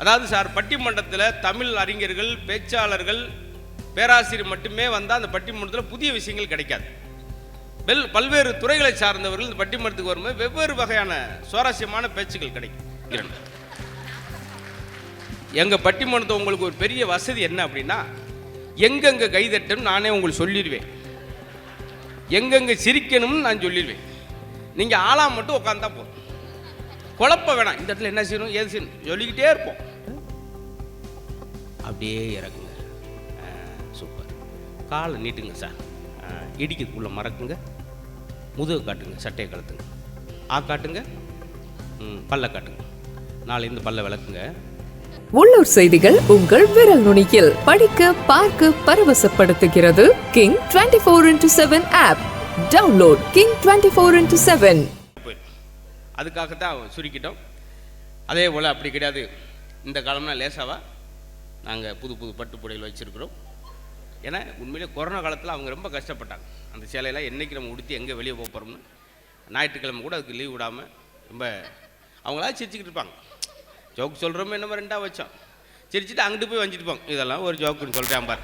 அதாவது சார் பட்டிமன்றத்தில் தமிழ் அறிஞர்கள் பேச்சாளர்கள் பேராசிரியர் மட்டுமே வந்தால் அந்த பட்டிமன்றத்தில் புதிய விஷயங்கள் கிடைக்காது. வெல் பல்வேறு துறைகளை சார்ந்தவர்கள் இந்த பட்டிமன்றத்துக்கு வரும்போது வெவ்வேறு வகையான சுவாரஸ்யமான பேச்சுக்கள் கிடைக்கும். இரண்டு. எங்க பட்டிமன்றத்தை உங்களுக்கு ஒரு பெரிய வசதி என்ன அப்படின்னா எங்கெங்க கைதட்டும் நானே உங்களுக்கு சொல்லிடுவேன். எங்கெங்க சிரிக்கணும்னு நான் சொல்லிடுவேன். நீங்க ஆளா மட்டும் உட்காந்தா போதும். குழப்ப வேணாம். இந்த இடத்துல என்ன செய்யணும் ஏது செய்யணும்? சொல்லிக்கிட்டே இருப்போம். அப்படியே இறங்குங்க. ஆ, சூப்பர் காலை நீட்டுங்க சார். இடிக்கிறதுக்குள்ள மறக்குங்க. முதுகு காட்டுங்க சட்டையை கழுத்துங்க. ஆ காட்டுங்க பல்ல காட்டுங்க. நாளை இந்த பல்ல விளக்குங்க. உள்ளூர் செய்திகள் உங்கள் விரல் நுனியில். படிக்க பார்க்க பரவசப்படுத்துகிறது king twenty four into seven app download king twenty four into seven போயிடும் அதுக்காகத்தான் சுருக்கிட்டோம். அதே போல் அப்படி கிடையாது. இந்த காலம்னா லேசாவா? நாங்கள் புது புது பட்டுப்புடையில் வச்சுருக்கிறோம். ஏன்னா உண்மையிலே கொரோனா காலத்தில் அவங்க ரொம்ப கஷ்டப்பட்டாங்க. அந்த சேலையெல்லாம் என்றைக்கு நம்ம உடுத்தி எங்கே வெளியே போக போகிறோம்னு ஞாயிற்றுக்கிழமை கூட அதுக்கு லீவ் விடாமல் ரொம்ப அவங்களா சிரிச்சுக்கிட்டு இருப்பாங்க. ஜோக் சொல்கிறோமே என்னமோ ரெண்டாக வச்சோம். சிரிச்சுட்டு அங்கிட்டு போய் வஞ்சிட்டு இதெல்லாம் ஒரு ஜோக்குன்னு சொல்கிறேன் பாரு.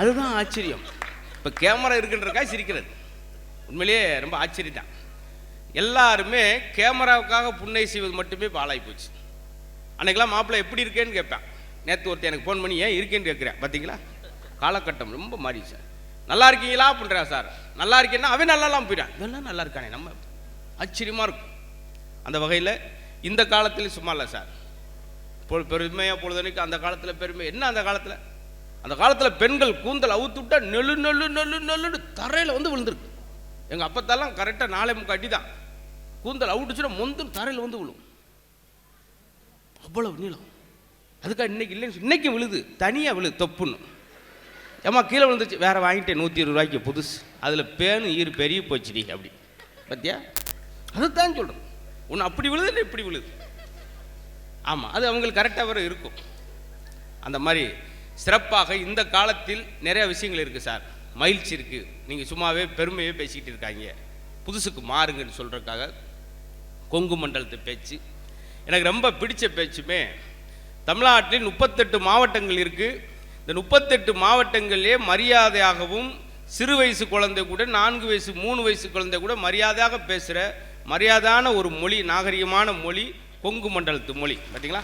அதுதான் ஆச்சரியம். இப்போ கேமரா இருக்குன்றக்கா சிரிக்கிறது. உண்மையிலேயே ரொம்ப ஆச்சரியம் தான் எல்லாருமே கேமராவுக்காக புன்னை செய்வது மட்டுமே பாழாகி போச்சு. அன்றைக்கெல்லாம் மாப்பிள்ளை எப்படி இருக்கேன்னு கேட்பேன். நேற்று ஒருத்தன் எனக்கு ஃபோன் பண்ணி ஏன் இருக்கேன்னு கேட்குறேன் பார்த்தீங்களா காலகட்டம் ரொம்ப மாறி சார் நல்லா இருக்கீங்களா? பண்ணுறேன் சார். நல்லா இருக்கேன்னா அவன் நல்லாலாம் போயிடான் இதெல்லாம் நல்லா இருக்கானே நம்ம ஆச்சரியமாக இருக்கும். அந்த வகையில் இந்த காலத்தில் சும்மா இல்லை சார். இப்போ பெருமையாக பொழுதுனைக்கு அந்த காலத்தில் பெருமை. என்ன அந்த காலத்தில்? அந்த காலத்தில் பெண்கள் கூந்தல் அவுத்து விட்டா நெல்லு நெல்லு நெல்லு நெல்லுன்னு தரையில் வந்து விழுந்துருக்கு. எங்கள் அப்பத்தாலாம் கரெக்டாக நாளை முக்காட்டி அடி தான் கூந்தல் அவுட்டுச்சுன்னா முந்தும் தரையில் வந்து விழும். அவ்வளவு நீளம். அதுக்காக இன்னைக்கு இல்லைன்னு சொல்லி- இன்னைக்கு விழுது தனியாக விழுது தொப்புன்னு. ஏம்மா கீழே விழுந்துச்சு வேற வாங்கிட்டேன் நூற்றி இருபது ரூபாய்க்கு புதுசு. அதில் பேனு ஈர் பெரிய போச்சுடி அப்படி. பார்த்தியா அதுதான் சொல்கிறேன் ஒன்று அப்படி விழுது இல்லை இப்படி விழுது. ஆமாம் அது அவங்களுக்கு கரெக்டாக வர இருக்கும். அந்த மாதிரி சிறப்பாக இந்த காலத்தில் நிறைய விஷயங்கள் இருக்குது சார். மகிழ்ச்சி இருக்குது நீங்கள் சும்மாவே பெருமையே பேசிக்கிட்டு இருக்காங்க. புதுசுக்கு மாறுங்கன்னு சொல்கிறதுக்காக கொங்கு மண்டலத்தை பேச்சு எனக்கு ரொம்ப பிடிச்ச பேச்சுமே தமிழ்நாட்டில் முப்பத்தெட்டு மாவட்டங்கள் இருக்குது இந்த முப்பத்தெட்டு மாவட்டங்களிலே மரியாதையாகவும் சிறு வயசு குழந்தை கூட நான்கு வயசு மூணு வயசு குழந்தை கூட மரியாதையாக பேசுகிற மரியாதையான ஒரு மொழி நாகரிகமான மொழி கொங்கு மண்டலத்து மொழி. பார்த்தீங்களா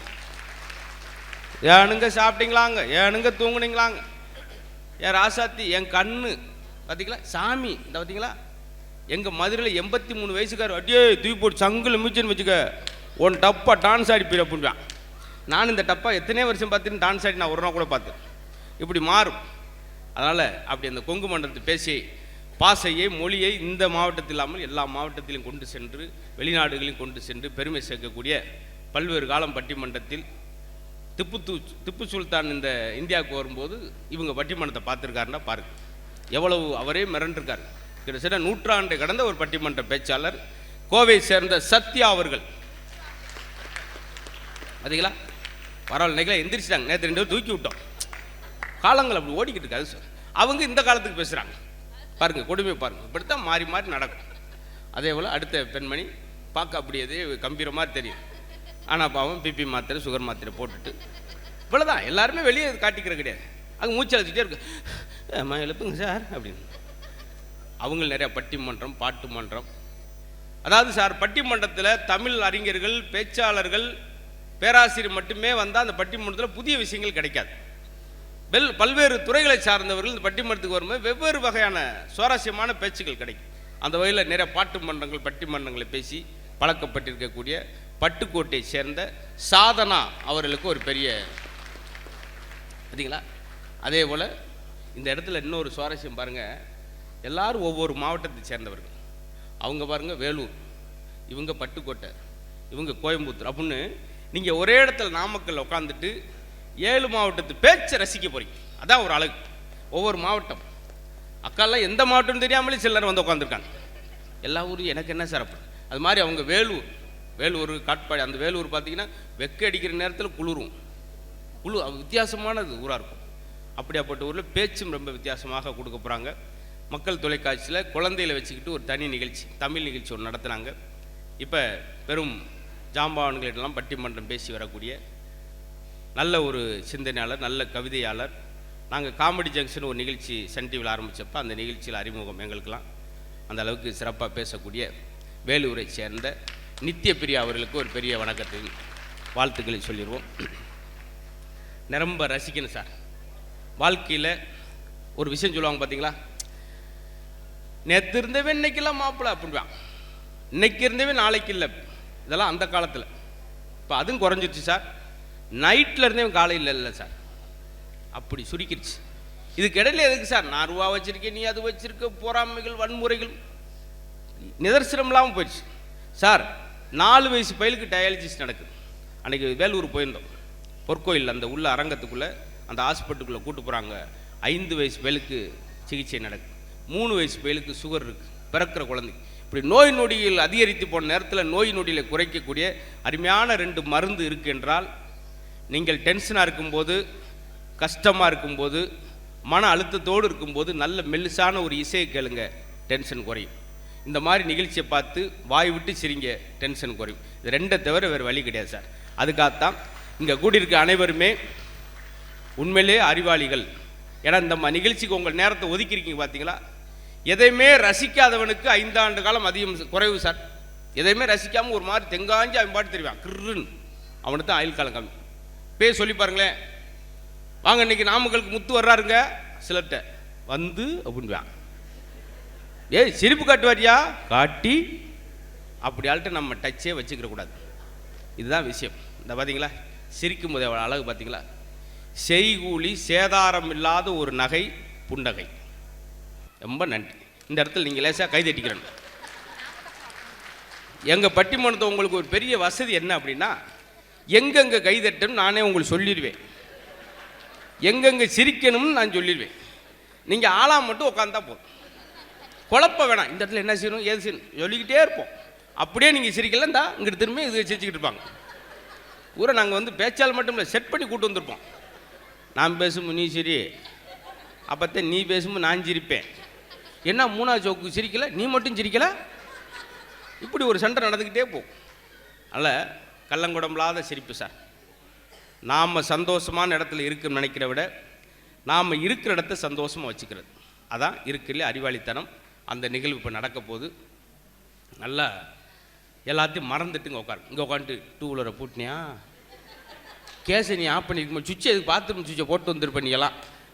ஏனுங்க சாப்பிட்டீங்களாங்க? ஏனுங்க தூங்குனீங்களாங்க? என் ராசாத்தி என் கண்ணு பார்த்தீங்களா சாமி இந்த பார்த்தீங்களா எங்கள் மதுரையில் எண்பத்தி மூணு வயசுக்காரர் அடியே தூக்கி போட்டு சங்கில் மிச்சன்னு வச்சுக்க. ஒன் டப்பா டான்ஸ் ஆடி போயிட அப்படின்வான் நான் இந்த டப்பா எத்தனை வருஷம் பார்த்துட்டு டான்ஸ் ஆடி நான் ஒரு நாள் கூட பார்த்தேன் இப்படி மாறும். அதனால் அப்படி அந்த கொங்கு மண்டலத்தை பேசி பாசையை மொழியை இந்த மாவட்டத்தில் இல்லாமல் எல்லா மாவட்டத்திலும் கொண்டு சென்று வெளிநாடுகளையும் கொண்டு சென்று பெருமை சேர்க்கக்கூடிய பல்வேறு காலம் பட்டிமன்றத்தில் திப்பு தூ திப்பு சுல்தான் இந்த இந்தியாவுக்கு வரும்போது இவங்க பட்டிமன்றத்தை பார்த்துருக்காருன்னா பாருங்க. எவ்வளவு அவரே மிரண்டிருக்காரு. கிட்டத்தட்ட நூற்றாண்டை கடந்த ஒரு பட்டிமன்ற பேச்சாளர் கோவை சேர்ந்த சத்யா அவர்கள். பார்த்தீங்களா பரவாயில்ல இன்னைக்கு எந்திரிச்சிட்டாங்க. நேற்று ரெண்டு பேரும் தூக்கி விட்டோம். காலங்கள் அப்படி ஓடிக்கிட்டு இருக்காது சார் அவங்க இந்த காலத்துக்கு பேசுகிறாங்க பாருங்கள் கொடுமை பாருங்கள் இப்படித்தான் மாறி மாறி நடக்கும். அதே போல் அடுத்த பெண்மணி பார்க்க அப்படியே கம்பீரமாக தெரியும். ஆனால் பாவம் பிபி மாத்திரை சுகர் மாத்திரை போட்டுட்டு. இவ்வளோதான் எல்லாருமே வெளியே காட்டிக்கிற கிடையாது. அங்கே மூச்சு இருக்கு. அம்மா எழுப்புங்க சார் அப்படின்னு. அவங்க நிறையா பட்டிமன்றம் பாட்டு மன்றம். அதாவது சார் பட்டிமன்றத்தில் தமிழ் அறிஞர்கள் பேச்சாளர்கள் பேராசிரியர் மட்டுமே வந்தால் அந்த பட்டிமன்றத்தில் புதிய விஷயங்கள் கிடைக்காது. வெல் பல்வேறு துறைகளை சார்ந்தவர்கள் இந்த பட்டிமன்றத்துக்கு வரும்போது வெவ்வேறு வகையான சுவாரஸ்யமான பேச்சுக்கள் கிடைக்கும். அந்த வகையில் நிறைய பாட்டு மன்றங்கள் பட்டிமன்றங்களை பேசி பழக்கப்பட்டிருக்கக்கூடிய பட்டுக்கோட்டையை சேர்ந்த சாதனா அவர்களுக்கு ஒரு பெரிய பார்த்தீங்களா அதே போல் இந்த இடத்துல இன்னொரு சுவாரஸ்யம் பாருங்கள் எல்லாரும் ஒவ்வொரு மாவட்டத்தை சேர்ந்தவர்கள். அவங்க பாருங்கள் வேலூர். இவங்க பட்டுக்கோட்டை. இவங்க கோயம்புத்தூர். அப்படின்னு நீங்கள் ஒரே இடத்துல நாமக்கல் உட்காந்துட்டு ஏழு மாவட்டத்து பேச்சை ரசிக்க போகிறீங்க அதான் ஒரு அழகு. ஒவ்வொரு மாவட்டம். அக்காலாம் எந்த மாவட்டம்னு தெரியாமலே சிலர் வந்து உட்காந்துருக்காங்க எல்லா ஊரும் எனக்கு என்ன சிறப்பு? அது மாதிரி அவங்க வேலூர். வேலூர் காட்பாடி அந்த வேலூர் பார்த்தீங்கன்னா வெக்க அடிக்கிற நேரத்தில் குளிரும். குழு அது வித்தியாசமானது ஊராக இருக்கும். அப்படியாப்பட்ட ஊரில் பேச்சும் ரொம்ப வித்தியாசமாக கொடுக்க போகிறாங்க மக்கள் தொலைக்காட்சியில் குழந்தையில வச்சுக்கிட்டு ஒரு தனி நிகழ்ச்சி தமிழ் நிகழ்ச்சி ஒன்று நடத்துனாங்க இப்போ பெரும் ஜாம்பவான்களிடெல்லாம் பட்டிமன்றம் பேசி வரக்கூடிய நல்ல ஒரு சிந்தனையாளர் நல்ல கவிதையாளர். நாங்கள் காமெடி ஜங்ஷன் ஒரு நிகழ்ச்சி சன் டிவியில் ஆரம்பித்தப்போ அந்த நிகழ்ச்சியில் அறிமுகம் எங்களுக்கெல்லாம். அந்த அளவுக்கு சிறப்பாக பேசக்கூடிய வேலூரை சேர்ந்த நித்திய பிரியா அவர்களுக்கு ஒரு பெரிய வணக்கத்தை வாழ்த்துக்களை சொல்லிடுவோம் நிரம்ப ரசிக்கணும் சார். வாழ்க்கையில் ஒரு விஷயம் சொல்லுவாங்க பார்த்தீங்களா நேற்று இருந்தவன் இன்னைக்கெல்லாம் மாப்பிள்ளை அப்படின்வான் இன்னைக்கு இருந்தவன் நாளைக்கு இல்லை இதெல்லாம் அந்த காலத்தில். இப்போ அதுவும் குறைஞ்சிருச்சு சார். நைட்டில் இருந்தே காலையில் இல்லை சார். அப்படி சுருக்கிருச்சு. இதுக்கு இடையில எதுக்கு சார்? நான் ரூபா வச்சுருக்கேன் நீ அது வச்சுருக்க பொறாமைகள் வன்முறைகள். நிதர்சனம் இல்லாமல் போயிடுச்சு. சார் நாலு வயசு பயிலுக்கு டயாலிசிஸ் நடக்குது. அன்றைக்கி வேலூர் போயிருந்தோம். பொற்கோயில் அந்த உள்ள அரங்கத்துக்குள்ளே அந்த ஹாஸ்பிட்டலுக்குள்ளே கூட்டு போகிறாங்க ஐந்து வயசு பயலுக்கு சிகிச்சை நடக்குது. மூணு வயசு பயலுக்கு சுகர் இருக்குது பிறக்கிற குழந்தை இப்படி நோய் நொடிகள் அதிகரித்து போன நேரத்தில் நோய் நொடியில் குறைக்கக்கூடிய அருமையான ரெண்டு மருந்து இருக்கு என்றால் நீங்கள் டென்ஷனாக இருக்கும்போது கஷ்டமாக இருக்கும்போது மன அழுத்தத்தோடு இருக்கும்போது நல்ல மெல்லிசான ஒரு இசையை கேளுங்க டென்ஷன் குறையும். இந்த மாதிரி நிகழ்ச்சியை பார்த்து வாய் விட்டு சிரிங்க டென்ஷன் குறையும். இது ரெண்டை தவிர வேறு வழி கிடையாது சார். அதுக்காகத்தான் இங்கே கூடியிருக்க அனைவருமே உண்மையிலே அறிவாளிகள். ஏன்னா இந்த நிகழ்ச்சிக்கு உங்கள் நேரத்தை ஒதுக்கியிருக்கீங்க பார்த்தீங்களா? எதையுமே ரசிக்காதவனுக்கு ஐந்தாண்டு காலம் அதிகம் குறைவு சார். எதையுமே ரசிக்காமல் ஒரு மாதிரி தெங்காஞ்சி அவன் பாட்டு தெரிவான். கிருன்னு அவனுக்கு தான் ஆயுள் காலம் கம்மி. பேர் சொல்லி பாருங்களேன். வாங்க இன்னைக்கு நாமக்கலுக்கு முத்து வர்றாருங்க. சிலர்கிட்ட வந்து அப்படின்வான் ஏய் சிரிப்பு காட்டுவாரியா? காட்டி அப்படி ஆள்கிட்ட நம்ம டச்சே வச்சுக்கிற கூடாது. இதுதான் விஷயம். இந்த பார்த்தீங்களா சிரிக்கும் போது அவ்வளோ அழகு பார்த்தீங்களா செய்கூலி சேதாரம் இல்லாத ஒரு நகை புன்னகை. ரொம்ப நன்றி. இந்த இடத்துல நீங்கள் லேசாக கைதட்டிக்கிறேன் எங்கள் பட்டிமன்றத்தை உங்களுக்கு ஒரு பெரிய வசதி என்ன அப்படின்னா எங்கெங்கே கைதட்டணும் நானே உங்களுக்கு சொல்லிடுவேன். எங்கெங்கே சிரிக்கணும்னு நான் சொல்லிடுவேன். நீங்கள் ஆளாக மட்டும் உட்காந்தா போதும். குழப்ப வேணாம். இந்த இடத்துல என்ன செய்யணும் ஏது செய்யணும்? சொல்லிக்கிட்டே இருப்போம். அப்படியே நீங்கள் சிரிக்கல இந்தா இங்கிட்டு திரும்பி இது சிரிச்சுக்கிட்டு இருப்பாங்க. ஊரை நாங்கள் வந்து பேச்சால் மட்டும் இல்லை செட் பண்ணி கூட்டு வந்திருப்போம். நான் பேசும்போது நீ சரி அப்போத்தான் நீ பேசும்போது நான் சிரிப்பேன். என்ன மூணாவது சோக்கு சிரிக்கலை? நீ மட்டும் சிரிக்கலை? இப்படி ஒரு சண்டை நடந்துக்கிட்டே போகும். அதனால் கள்ளங்குடம்பலாத சிரிப்பு சார். நாம் சந்தோஷமான இடத்துல இருக்குன்னு நினைக்கிற விட நாம் இருக்கிற இடத்த சந்தோஷமாக வச்சுக்கிறது. அதான் இருக்கிறதுல அறிவாளித்தனம். அந்த நிகழ்வு இப்போ நடக்க போகுது. நல்லா எல்லாத்தையும் மறந்துட்டு இங்கே உட்காரு. இங்கே உட்காந்துட்டு டூ வீலரை பூட்டினியா? கேஸை நீ ஆஃப் பண்ணியிருக்கோம் சுவிட்சை எதுக்கு பாத்ரூம் சுவிட்சை போட்டு வந்திருப்ப நீ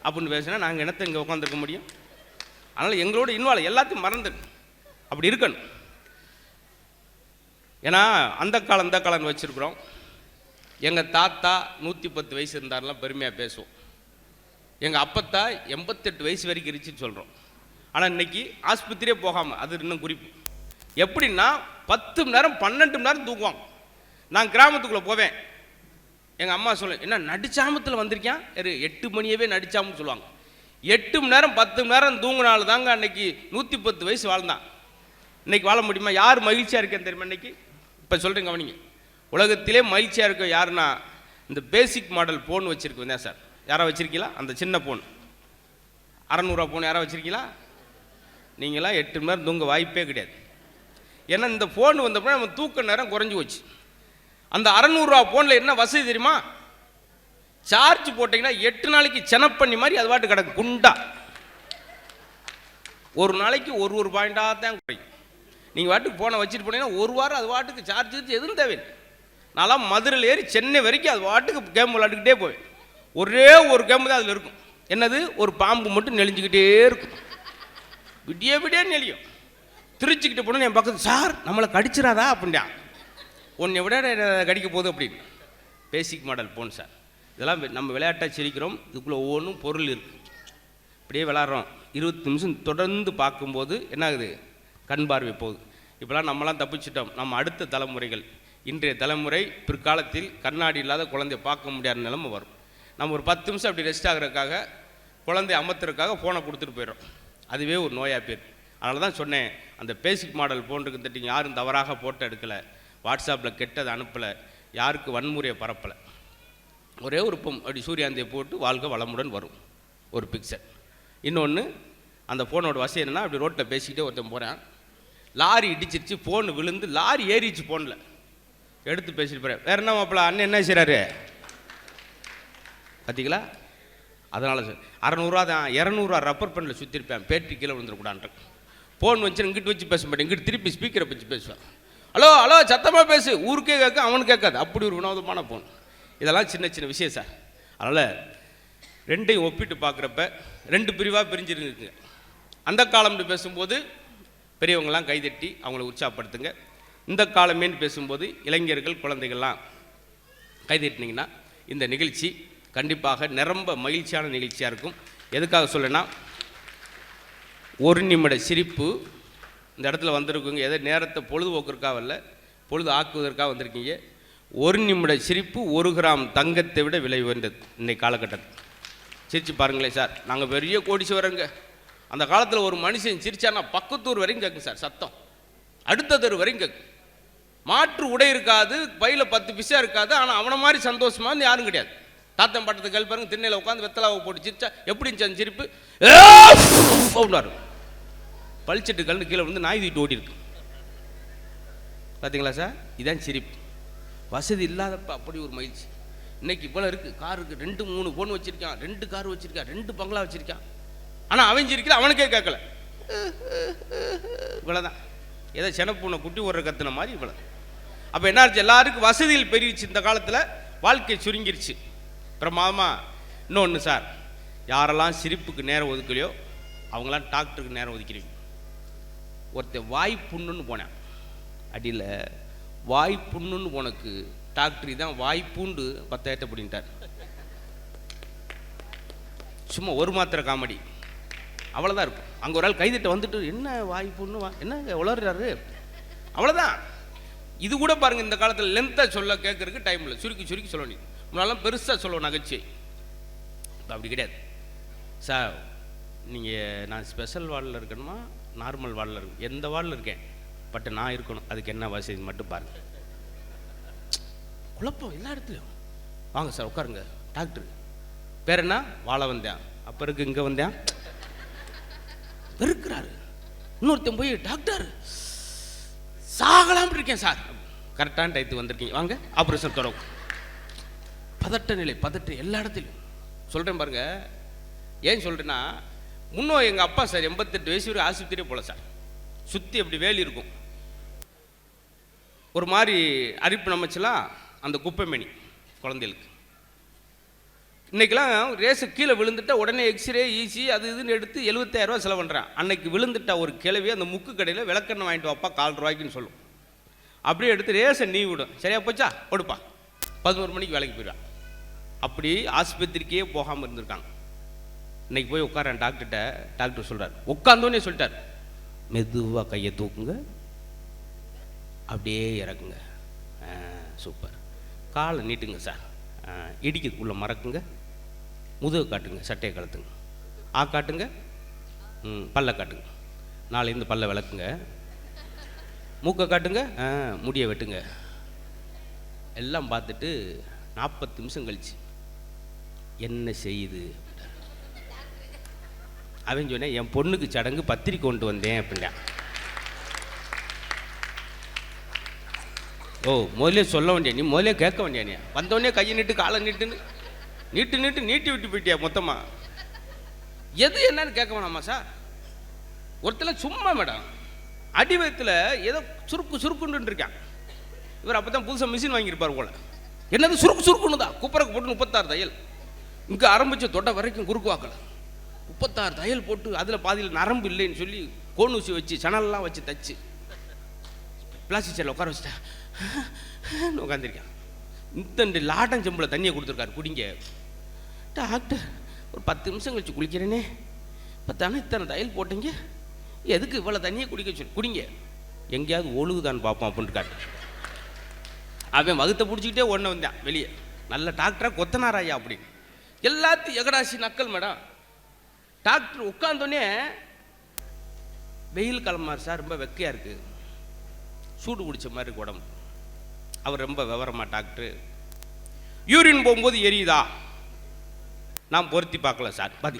அப்படின்னு பேசினா நாங்கள் என்னத்தை இங்கே உட்காந்துருக்க முடியும்? அதனால் எங்களோட இன்வால்வ் எல்லாத்தையும் மறந்து. அப்படி இருக்கணும். ஏன்னா அந்த காலம் இந்த காலம்னு வச்சுருக்குறோம். எங்கள் தாத்தா நூற்றி பத்து வயசு இருந்தாரெலாம் பெருமையாக பேசுவோம். எங்கள் அப்பத்தா எண்பத்தெட்டு வயசு வரைக்கும் இருந்துச்சுன்னு சொல்கிறோம் ஆனால் இன்னைக்கு ஆஸ்பத்திரியே போகாமல் அது இன்னும் குறிப்பு. எப்படின்னா பத்து மணி நேரம் பன்னெண்டு மணி நேரம் தூங்குவாங்க. நான் கிராமத்துக்குள்ளே போவேன். எங்கள் அம்மா சொல்ல என்ன நடிச்சாமத்தில் வந்திருக்கேன் எட்டு மணியவே நடிச்சாமன்னு சொல்லுவாங்க. எட்டு மணி நேரம் பத்து மணி நேரம் தூங்கினால தாங்க அன்னைக்கு நூற்றி பத்து வயசு வாழ்ந்தான். இன்னைக்கு வாழ முடியுமா? யார் மகிழ்ச்சியாக இருக்கேன் தெரியுமா இன்னைக்கு? இப்போ சொல்கிறேன் கவனிங்க. உலகத்திலே மகிழ்ச்சியாக இருக்க யாருன்னா இந்த பேசிக் மாடல் ஃபோன் வச்சுருக்கேன் தான் சார். யாரா வச்சுருக்கீங்களா? அந்த சின்ன ஃபோன் அறநூறுவா ஃபோன் யாரா வச்சுருக்கீங்களா? நீங்களாம் எட்டு மணி நேரம் தூங்க வாய்ப்பே கிடையாது. ஏன்னா இந்த ஃபோன் வந்தப்போ நம்ம தூக்க நேரம் குறைஞ்சி போச்சு. அந்த அறநூறுவா ஃபோனில் என்ன வசதி தெரியுமா? சார்ஜ் போட்டிங்கன்னா எட்டு நாளைக்கு செனப்பண்ணி மாதிரி அது பாட்டு கிடக்கு குண்டா. ஒரு நாளைக்கு ஒரு ஒரு பாயிண்டாக தான் குறையும். நீங்கள் வாட்டுக்கு போனை வச்சுட்டு போனீங்கன்னா ஒரு வாரம் அது வாட்டுக்கு சார்ஜ் வச்சு எதுவும் தேவையில்லை. நான்லாம் மதுரையில் ஏறி சென்னை வரைக்கும் அது வாட்டுக்கு கேம் விளாண்டுக்கிட்டே போவேன். ஒரே ஒரு கேம் தான் அதில் இருக்கும். என்னது? ஒரு பாம்பு மட்டும் நெளிஞ்சுக்கிட்டே இருக்கும். விடிய விடிய நெளியும். திருச்சிக்கிட்டு போனோம் என் பக்கத்து சார் நம்மளை கடிச்சிடாதா? அப்படின்ட்டான் உன்னை விட என்ன கடிக்க போகுது? அப்படின்னு. Basic model phone sir. இதெல்லாம் நம்ம விளையாட்டாக சிரிக்கிறோம். இதுக்குள்ளே ஒவ்வொன்றும் பொருள் இருக்குது இப்படியே விளாட்றோம். இருபத்தி நிமிஷம் தொடர்ந்து பார்க்கும்போது என்ன ஆகுது கண் பார்வை போகுது. இப்போலாம் நம்மலாம் தப்பிச்சிட்டோம். நம்ம அடுத்த தலைமுறைகள். இன்றைய தலைமுறை பிற்காலத்தில் கண்ணாடி இல்லாத குழந்தைய பார்க்க முடியாத நிலைமை வரும். நம்ம ஒரு பத்து நிமிஷம் அப்படி ரெஸ்ட் ஆகுறதுக்காக குழந்தை அமர்த்துறதுக்காக ஃபோனை கொடுத்துட்டு போயிடும் அதுவே ஒரு நோயாக பேர் அதனால தான் சொன்னேன். அந்த பேசிக் மாடல் போன்றிருக்கு தட்டிங்க யாரும் தவறாக போட்டோ எடுக்கலை. வாட்ஸ்அப்பில் கெட்டதை அனுப்பலை. யாருக்கு வன்முறையை பரப்பலை. ஒரே ஒரு பொம் அப்படி சூரியாந்தியை போட்டு வாழ்க வளமுடன் வரும். ஒரு பிக்சர் இன்னொன்று அந்த ஃபோனோட வசதி என்னன்னா அப்படி ரோட்டில் பேசிக்கிட்டே ஒருத்தன் போகிறேன் லாரி இடிச்சிருச்சு ஃபோன் விழுந்து லாரி ஏறிச்சு ஃபோனில் எடுத்து பேசிட்டு போகிறேன் வேற என்ன மாப்பிள்ள அண்ணன் என்ன செய்கிறாரு பார்த்தீங்களா அதனால் சார். அறநூறுவா தான் இரநூறுவா ரப்பர் பண்ணில் சுற்றிருப்பேன் பேட்டி கீழே விழுந்துருக்கூடான்ட்டு ஃபோன் வச்சு இங்கிட்டு வச்சு பேச மாட்டேன். இங்கிட்டு திருப்பி ஸ்பீக்கரை வச்சு பேசுவேன். ஹலோ ஹலோ சத்தமாக பேசு. ஊருக்கே கேட்க அவனுக்கு கேட்காது. அப்படி ஒரு வினோதமான ஃபோன் இதெல்லாம் சின்ன சின்ன விஷயம் சார். அதனால் ரெண்டையும் ஒப்பிட்டு பார்க்குறப்ப ரெண்டு பிரிவாக பிரிஞ்சிருக்குங்க. அந்த காலம்னு பேசும்போது பெரியவங்களாம் கைதட்டி அவங்கள உற்சாகப்படுத்துங்க. இந்த காலமேன்னு பேசும்போது இளைஞர்கள் குழந்தைகள்லாம் கைதட்டினீங்கன்னா இந்த நிகழ்ச்சி கண்டிப்பாக நிரம்ப மகிழ்ச்சியான நிகழ்ச்சியாக இருக்கும். எதுக்காக சொல்லுன்னா ஒரு நிமிட சிரிப்பு இந்த இடத்துல வந்திருக்குங்க. எதை நேரத்தை பொழுதுபோக்குறக்காக இல்லை பொழுது ஆக்குவதற்காக வந்திருக்கீங்க. ஒரு நிமிட சிரிப்பு ஒரு கிராம் தங்கத்தை விட விலை உயர்ந்தது இன்னைக்கு காலகட்டத்தில். சிரிச்சு பாருங்களேன் சார் நாங்கள் பெரிய கோடீஸ்வரங்க அந்த காலத்தில் ஒரு மனுஷன் சிரிச்சானா பக்கத்தூர் வரைக்கும் கேட்கும் சார் சத்தம். அடுத்த தெரு வரைக்கும் கேட்கும். மாற்று உடை இருக்காது பையில் பத்து பிசா இருக்காது ஆனால் அவனை மாதிரி சந்தோஷமா இருந்து யாரும் கிடையாது. தாத்தன் பாட்டத்தை கேள்வி பாருங்க திண்ணையில் உட்காந்து வெத்தலாவை போட்டு சிரிச்சா எப்படி இருந்துச்சு அந்த சிரிப்பு? அப்படின்னாரு. பளிச்சிட்டு கலந்து கீழே வந்து நாய் தூக்கிட்டு ஓடி இருக்கு பார்த்தீங்களா சார்? இதான் சிரிப்பு. வசதி இல்லாதப்ப அப்படி ஒரு மகிழ்ச்சி இன்னைக்கு இவ்வளோ இருக்குது கார் இருக்குது ரெண்டு மூணு ஃபோன் வச்சுருக்கான். ரெண்டு கார் வச்சுருக்கான் ரெண்டு பங்களா வச்சுருக்கான். ஆனால் அவன் அவனுக்கே கேட்கல. இவ்வளோதான் ஏதோ செனப்பூனை குட்டி ஒரு கத்துன மாதிரி இவ்வளோ அப்போ என்ன ஆச்சு? எல்லாருக்கும் வசதிகள் பெருகிச்சு இந்த காலத்தில் வாழ்க்கை சுருங்கிருச்சு. பிரமாதமா இன்னொன்று சார் யாரெல்லாம் சிரிப்புக்கு நேரம் ஒதுக்கலையோ அவங்களாம் டாக்டருக்கு நேரம் ஒதுக்கிறீங்க ஒருத்தன் வாய் புண்ணுன்னு போனேன். அடியில் வாய் புண்ணுன்னு உனக்கு டாக்டர் தான் வாய்ப்புண்டு பூண்டு பத்தாயிரத்தை சும்மா ஒரு மாத்திர காமெடி. அவ்வளோதான் இருக்கும். அங்கே ஒரு ஆள் கைதிட்ட வந்துட்டு என்ன வாய்ப்புன்னு வா என்னங்க உளறாரு அவ்வளோதான் இது கூட பாருங்க இந்த காலத்தில் லென்த்தாக சொல்ல கேட்கறதுக்கு டைம் இல்லை. சுருக்கி சுருக்கி சொல்ல நீ முன்னாலாம் பெருசாக சொல்லுவோம் நகைச்சுவை. இப்போ அப்படி கிடையாது. சார் நீங்கள் நான் ஸ்பெஷல் வார்டில் இருக்கணுமா? நார்மல் வார்டில் இருக்கணும். எந்த வார்டில் இருக்கேன்? பட் நான் இருக்கணும். அதுக்கு என்ன வசதி மட்டும் பாருங்க. குழப்பம் எல்லா இடத்துலையும். வாங்க சார் உட்காருங்க. டாக்டர். பேர் என்ன? வாழ வந்தேன். அப்போ இருக்கு இங்கே வந்தேன். வெறுக்கிறாரு. இன்னொருத்தன் போய் டாக்டர் சாகலாம் இருக்கேன் சார். கரெக்டான டயத்துக்கு வந்திருக்கீங்க. வாங்க ஆப்ரேஷன் தொடங்கும். பதட்ட நிலை பதட்ட எல்லா இடத்துலையும். சொல்கிறேன் பாருங்க. ஏன் சொல்கிறேன்னா முன்னோ எங்கள் அப்பா சார் எண்பத்தெட்டு வயசு வரை ஆஸ்பத்திரியே போல சார். சுற்றி அப்படி வேலி இருக்கும். ஒரு மாதிரி அரிப்பு நம்மச்சுலாம் அந்த குப்பைமணி குழந்தைகளுக்கு. இன்றைக்கெலாம் ரேஸு கீழே விழுந்துட்டா உடனே எக்ஸ்ரே ஈசி அது இதுன்னு எடுத்து எழுபத்தாயிரரூவா செலவு பண்ணுறான் அன்னைக்கு விழுந்துட்டா ஒரு கிளவி அந்த முக்கு கடையில் விளக்கெண்ணெய் வாங்கிட்டு வாப்பா கால் ரூபாய்க்குன்னு சொல்லும். அப்படியே எடுத்து ரேஸை நீ விடும். சரியா போச்சா? கொடுப்பா. பதினோரு மணிக்கு வேலைக்கு போயிடுவான். அப்படி ஆஸ்பத்திரிக்கே போகாமல் இருந்திருக்காங்க. இன்னைக்கு போய் உட்காரன் டாக்டர்கிட்ட. டாக்டர் சொல்கிறார் உட்காந்தோன்னே சொல்லிட்டார். மெதுவாக கையை தூக்குங்க. அப்படியே இறக்குங்க. சூப்பர். காலை நீட்டுங்க சார். ஆ, இடிக்கிறதுக்குள்ள மறக்குங்க. முதுகு காட்டுங்க சட்டையை கலத்துங்க ஆ காட்டுங்க. ம் பல்ல காட்டுங்க. நாளையிருந்து பல்ல விளக்குங்க. மூக்கை காட்டுங்க. முடியை வெட்டுங்க. எல்லாம் பார்த்துட்டு நாற்பத்து நிமிஷம் கழிச்சு என்ன செய்யுது? அவன் சொன்னேன் என் பொண்ணுக்கு சடங்கு பத்திரிக்கை கொண்டு வந்தேன் அப்படின்னா ஓ முதலே சொல்ல வேண்டிய நீ முதலே கேட்க வேண்டிய நீ. வந்தோடனே கையை நீட்டு காலை நீட்டுன்னு. நீட்டு நீட்டு நீட்டி விட்டு போயிட்டியா மொத்தமாக எது என்னன்னு கேட்க வேணாமா சார்? ஒருத்தர் சும்மா மேடம். அடிவயத்தில் ஏதோ சுருக்கு சுருக்குன்னு இருக்கான். இவர் அப்போ தான் புதுசாக மிஷின் வாங்கியிருப்பார் போல. என்னது சுருக்கு சுருக்குன்னு தான்? குப்பரைக்கு போட்டு முப்பத்தாறு தையல். இங்கே ஆரம்பிச்ச தொட்டை வரைக்கும் குறுக்கு வாக்கல. முப்பத்தாறு தையல் போட்டு அதில் பாதியில் நரம்பு இல்லைன்னு சொல்லி கோணூசி வச்சு சணல்லாம் வச்சு தச்சு. பிளாஸ்டிக் சேரில் உட்கார வச்சுட்டேன். உட்காந்துருக்கேன் இந்த லாட்டம் செம்பில் தண்ணியை கொடுத்துருக்காரு குடிங்க. டாக்டர் ஒரு பத்து நிமிஷம் கழிச்சு குளிக்கிறேனே. பத்தானே இத்தனை தையல் போட்டீங்க? எதுக்கு இவ்வளோ தண்ணியை குடிக்க சொல்லி குடிங்க. எங்கேயாவது ஒழுகுதான்னு பார்ப்போம் அப்படின்ட்டு காட்டு அவன் வகுத்தை பிடிச்சிக்கிட்டே ஒன்று வந்தான் வெளியே. நல்ல டாக்டராக கொத்தனாராயா அப்படின்னு. எல்லாத்தையும் எகடாசி நக்கல் மேடம். டாக்டர் உட்காந்தோடனே வெயில் கிளம்பார் சார் ரொம்ப வெக்கையாக இருக்குது சூடு பிடிச்ச மாதிரி இருக்கு உடம்பு. அவர் ரொம்ப விவரமா டாக்டர். யூரின் போகும்போது எரியுதா? நான் பொருத்தி பார்க்கல சார் பாதி.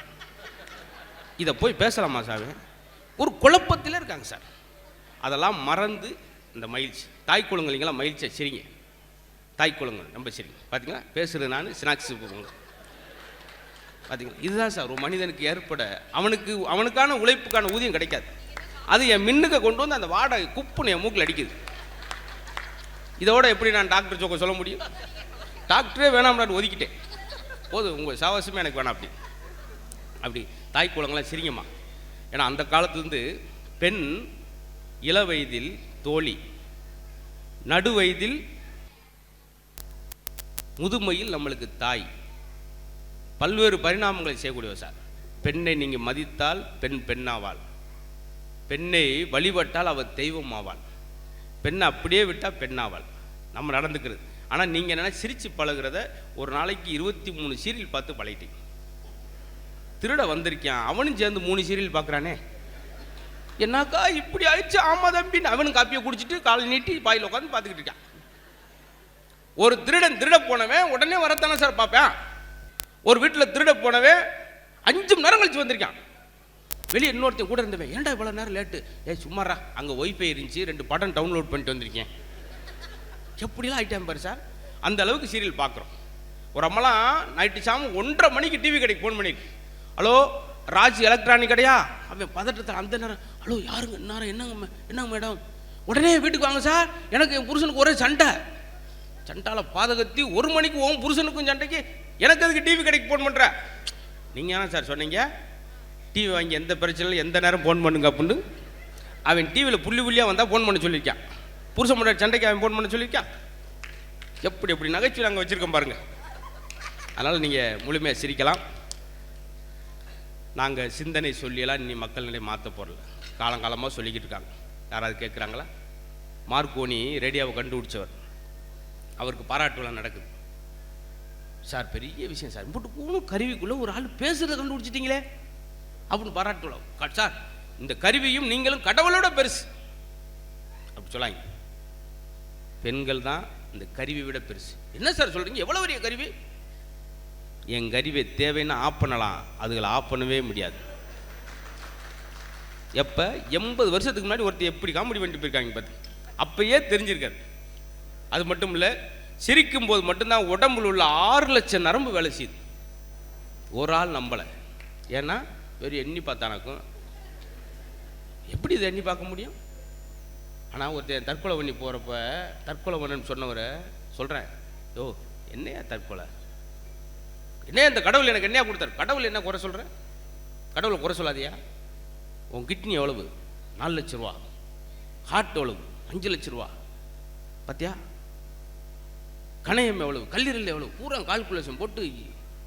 இதை போய் பேசலாமா சார்? ஒரு குழப்பத்தில் இருக்காங்க சார். அதெல்லாம் மறந்து இந்த மகிழ்ச்சி. தாய் குழந்தைங்களாம் மகிழ்ச்சியாக சரிங்க. தாய் குளங்கள் ரொம்ப சரிங்க பார்த்தீங்களா பேசுகிறது நான் ஸ்நாக்ஸ் போங்க பார்த்தீங்களா இதுதான் சார் ஒரு மனிதனுக்கு ஏற்பட அவனுக்கு அவனுக்கான உழைப்புக்கான ஊதியம் கிடைக்காது. அது என் மின்னுக்கு கொண்டு வந்து அந்த வாடகை குப்புன்னு என் மூக்கில் அடிக்குது. இதோட எப்படி நான் டாக்டர் ஜோக்க சொல்ல முடியும்? டாக்டரே வேணாம்னு ஒதுக்கிட்டேன். போதும் உங்கள் சாவாசமே எனக்கு வேணாம் அப்படி. அப்படி தாய் குளங்களாம் சிரிங்கம்மா. ஏன்னா அந்த காலத்துலேருந்து பெண் இள வயதில் தோழி நடு வயதில் முதுமையில் நம்மளுக்கு தாய். பல்வேறு பரிணாமங்களை செய்யக்கூடியவர் சார். பெண்ணை நீங்கள் மதித்தால் பெண் பெண்ணாவாள். பெண்ணை வழிபட்டால் அவள் தெய்வம் ஆவாள் பெண்ணை அப்படியே விட்டால் பெண்ணாவாள். நம்ம நடந்துக்கிறது. ஆனால் நீங்கள் என்ன சிரித்து பழகிறத ஒரு நாளைக்கு இருபத்தி மூணு சீரியல் பார்த்து பழகிட்டீங்க. திருட வந்திருக்கான் அவனும் சேர்ந்து மூணு சீரியல் பார்க்குறானே. என்னக்கா இப்படி ஆயிடுச்சு? ஆமா தம்பின்னு அவனும் காப்பியை குடிச்சிட்டு காலை நீட்டி பாயில் உட்காந்து பார்த்துக்கிட்டு இருக்கான். ஒரு திருடன் திருட போனவன் உடனே வரத்தானே சார் பார்ப்பேன். ஒரு வீட்டில் திருட போனவன் அஞ்சு மணி நேரம் கழிச்சு வந்திருக்கான். வெளியே இன்னொருத்தன் கூட இருந்தவன் ஏன்டா இவ்வளோ நேரம் லேட்டு ஏ சும்மாரா அங்கே ஒய்ஃபை இருந்துச்சு. ரெண்டு படம் டவுன்லோட் பண்ணிட்டு வந்திருக்கேன். எப்படிலாம் ஐட்டம் பாரு சார்? அந்த அளவுக்கு சீரியல் பார்க்குறோம் ஒரு அம்மாலாம் நைட்டு சாமி ஒன்றரை மணிக்கு டிவி கடைக்கு ஃபோன் பண்ணியிருக்கு ஹலோ ராஜ் எலக்ட்ரானிக் கடையா? அவன் பதட்டத்தில் அந்த நேரம் ஹலோ யாருங்க? நேரம் என்னங்க என்னங்க மேடம் உடனே வீட்டுக்கு வாங்க சார். எனக்கு என் புருஷனுக்கு ஒரே சண்டை. சண்டால பாதகத்தி ஒரு மணிக்கு உன் புருஷனுக்கும் சண்டைக்கு எனக்கு அதுக்கு டிவி கடைக்கு ஃபோன் பண்ணுற நீங்கள் என்ன சார் சொன்னீங்க? டிவி வாங்கி எந்த பிரச்சனையும் எந்த நேரம் ஃபோன் பண்ணுங்க அப்படின்னு அவன் டிவியில் புள்ளி புள்ளியாக வந்தால் ஃபோன் பண்ண சொல்லியிருக்கான். புருஷன் முன்னாடி சண்டைக்கு அவன் ஃபோன் பண்ண சொல்லியிருக்கான். எப்படி எப்படி நகைச்சுவை நாங்கள் வச்சுருக்கோம் பாருங்கள் அதனால் நீங்கள் முழுமையாக சிரிக்கலாம். நாங்கள் சிந்தனை சொல்லியெல்லாம் இனி மக்கள் நிலை மாற்ற போகிறல காலங்காலமாக சொல்லிக்கிட்டு இருக்காங்க. யாராவது கேட்குறாங்களா? மார்க்கோனி ரேடியோவை கண்டுபிடிச்சவர். அவருக்கு பாராட்டு விழா நடக்குது. சார் பெரிய விஷயம் சார். போட்டு கருவிக்குள்ளே ஒரு ஆள் பேசுகிறத கண்டுபிடிச்சிட்டிங்களே. அப்படின்னு பாராட்டு சார் இந்த கருவியும் நீங்களும் கடவுளோட பெருசு. அப்படி சொல்லாங்க. பெண்கள் தான் இந்த கருவி விட பெருசு. என்ன சார் சொல்கிறீங்க எவ்வளோ பெரிய கருவி? என் கருவி தேவைன்னு ஆஃப் பண்ணலாம். அதுகளை ஆஃப் பண்ணவே முடியாது. எப்போ? எண்பது வருஷத்துக்கு முன்னாடி ஒருத்தர் எப்படி காமெடி பண்ணிட்டு போயிருக்காங்க பார்த்து அப்பயே தெரிஞ்சிருக்காரு. அது மட்டும் இல்லை சிரிக்கும் போது மட்டும்தான் உடம்புல உள்ள ஆறு லட்சம் நரம்பு வேலை செய்யுது ஒரு ஆள் நம்பலை. ஏன்னா வெறும் எண்ணி பார்த்தானாக்கும் எப்படி இதை எண்ணி பார்க்க முடியும்? ஆனால் ஒருத்தன் தற்கொலை பண்ணி போகிறப்ப தற்கொலை பண்ணன்னு சொன்னவரை சொல்கிறேன் ஓ என்னையா தற்கொலை? என்ன இந்த கடவுள் எனக்கு என்னையா கொடுத்தாரு? கடவுள் என்ன குறை சொல்கிறேன் கடவுளை குறை சொல்லாதியா? உன் கிட்னி எவ்வளவு? நாலு லட்ச ரூபா. ஹார்ட் எவ்வளவு? அஞ்சு லட்ச ரூபா. பார்த்தியா கணையம் எவ்வளவு? கல்லீரல் எவ்வளவு? பூரா கால்குலேஷன் போட்டு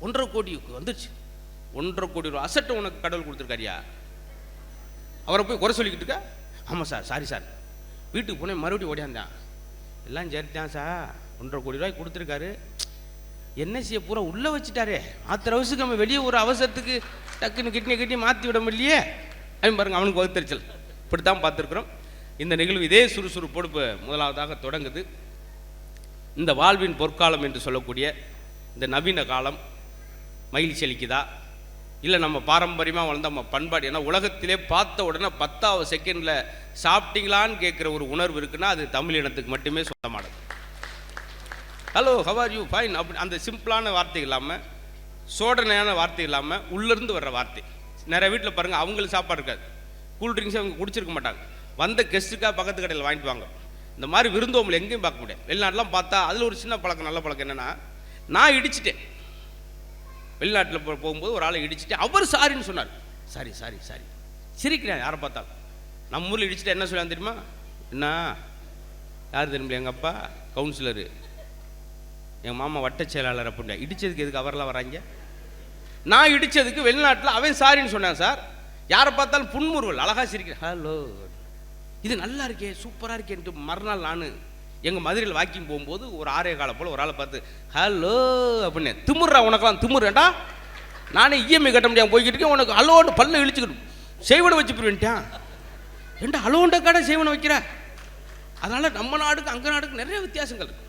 ஒன்றரை கோடி வந்துருச்சு. ஒன்றரை கோடி ரூபா அசட்டை உனக்கு கடவுள் கொடுத்துருக்காரியா? அவரை போய் குறை சொல்லிக்கிட்டு இருக்கா? ஆமாம் சார் சாரி சார் வீட்டுக்கு போனேன் மறுபடியும் ஓடியாந்தான். எல்லாம் சரிதான் சார் ஒன்றரை கோடி ரூபாய் கொடுத்துருக்காரு. என்எஸ்சியை பூரா உள்ளே வச்சுட்டாரே. ஆத்திர அவசுக்கு நம்ம வெளியே ஒரு அவசரத்துக்கு டக்குன்னு கிட்னி கிட்னி மாற்றி விட முடியலையே. அவன் பாருங்க அவனுக்கு வகுத்தறிச்சல். இப்படி தான் பார்த்துருக்குறோம். இந்த நிகழ்வு இதே சுறுசுறுப்போடு இப்போ முதலாவதாக தொடங்குது. இந்த வாழ்வின் பொற்காலம் என்று சொல்லக்கூடிய இந்த நவீன காலம் மகிழ்ச்சி அளிக்குதா? இல்லை நம்ம பாரம்பரியமாக வளர்ந்த நம்ம பண்பாடு. ஏன்னா உலகத்திலே பார்த்த உடனே பத்தாவது செகண்டில் சாப்பிட்டீங்களான்னு கேட்குற ஒரு உணர்வு இருக்குன்னா அது தமிழ் இனத்துக்கு மட்டுமே சொந்தமானது. ஹலோ ஹவர் யூ ஃபைன் அப்படி அந்த சிம்பிளான வார்த்தை இல்லாமல் சோடனையான வார்த்தை இல்லாமல் உள்ளேருந்து வர்ற வார்த்தை. நிறைய வீட்டில் பாருங்கள் அவங்களுக்கு சாப்பாடு இருக்காது. கூல் ட்ரிங்க்ஸ் அவங்க குடிச்சிருக்க மாட்டாங்க. வந்த கெஸ்ட்டுக்காக பக்கத்து கடையில் வாங்கிட்டு வாங்க. இந்த மாதிரி விருந்தோம்பல் எங்கேயும் பார்க்க முடியாது. வெளிநாட்டெலாம் பார்த்தா அதில் ஒரு சின்ன பழக்கம் நல்ல பழக்கம் என்னென்னா நான் இடிச்சிட்டேன். வெளிநாட்டில் போகும்போது ஒரு ஆளை இடிச்சுட்டு அவர் சாரின்னு சொன்னார். Sorry sorry sorry. சிரிக்கிறேன் யாரை பார்த்தாலும். நம்ம ஊரில் இடிச்சுட்டு என்ன சொல்லுவாங்க தெரியுமா? என்ன? யார் தெரியுமா எங்கள் அப்பா? கவுன்சிலரு. எங்கள் மாமா வட்ட செயலாளர் அப்படின்னா இடித்ததுக்கு எதுக்கு அவரெல்லாம் வராங்க? நான் இடித்ததுக்கு வெளிநாட்டில் அவன் சாரின்னு சொன்னான் சார். யாரை பார்த்தாலும் புன்முறுவல் அழகாக சிரிக்கிறேன். ஹலோ. இது நல்லா இருக்கே சூப்பராக இருக்கேன்ட்டு மறுநாள் நான் எங்கள் மதுரையில் வாக்கிங் போகும்போது ஒரு ஆறே காலம் போல் ஒரு ஆளை பார்த்து ஹலோ அப்படின்னு திமுறா உனக்கெல்லாம் திமுறேன்டா நானே இஎம்ஐ கட்ட முடியாமல் போய்கிட்டு இருக்கேன். உனக்கு ஹலோன்னு பல்ல இழிச்சுக்கணும் செய்வனை வச்சு போயிட்டான் ஏன்டா ஹலோண்ட கடை செய்வனை வைக்கிற? அதனால் நம்ம நாடுக்கு அங்கே நாடுக்கு நிறைய வித்தியாசங்கள் இருக்குது